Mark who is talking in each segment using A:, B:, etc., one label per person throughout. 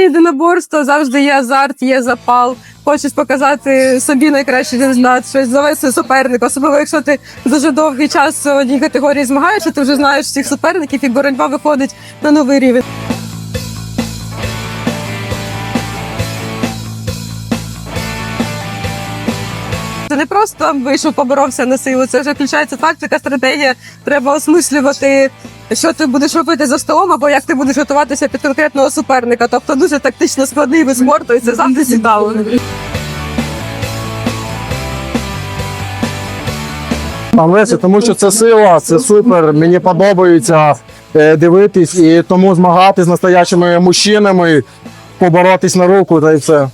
A: єдиноборство завжди є азарт, є запал. Хочеш показати собі найкращий результат, щось завести суперника, особливо якщо ти дуже довгий час в одній категорії змагаєшся, ти вже знаєш всіх суперників і боротьба виходить на новий рівень. Це не просто вийшов, поборовся на силу. Це вже включається тактика, стратегія. Треба осмислювати, що ти будеш робити за столом, або як ти будеш готуватися під конкретного суперника. Тобто дуже тактично складний вид спорту, і це завжди цікаво.
B: Там Лесі, тому що це сила, це супер. Мені подобається е, дивитись і тому змагати з настоящими мужчинами, поборотись на руку та й все.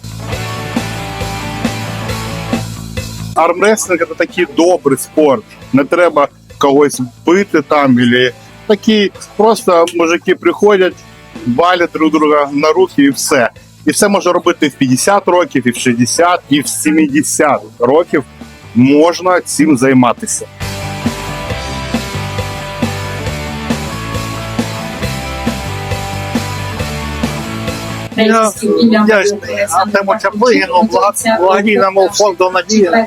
C: армрестлинг це такий добрий спорт. Не треба когось бити там, або такі просто мужики приходять, валять друг друга на руки і все. І все може робити в 50 років, і в 60, і в 70 років можна цим займатися.
D: Я вдячний Артему Чаплигіну, благодійному фонду «Надія»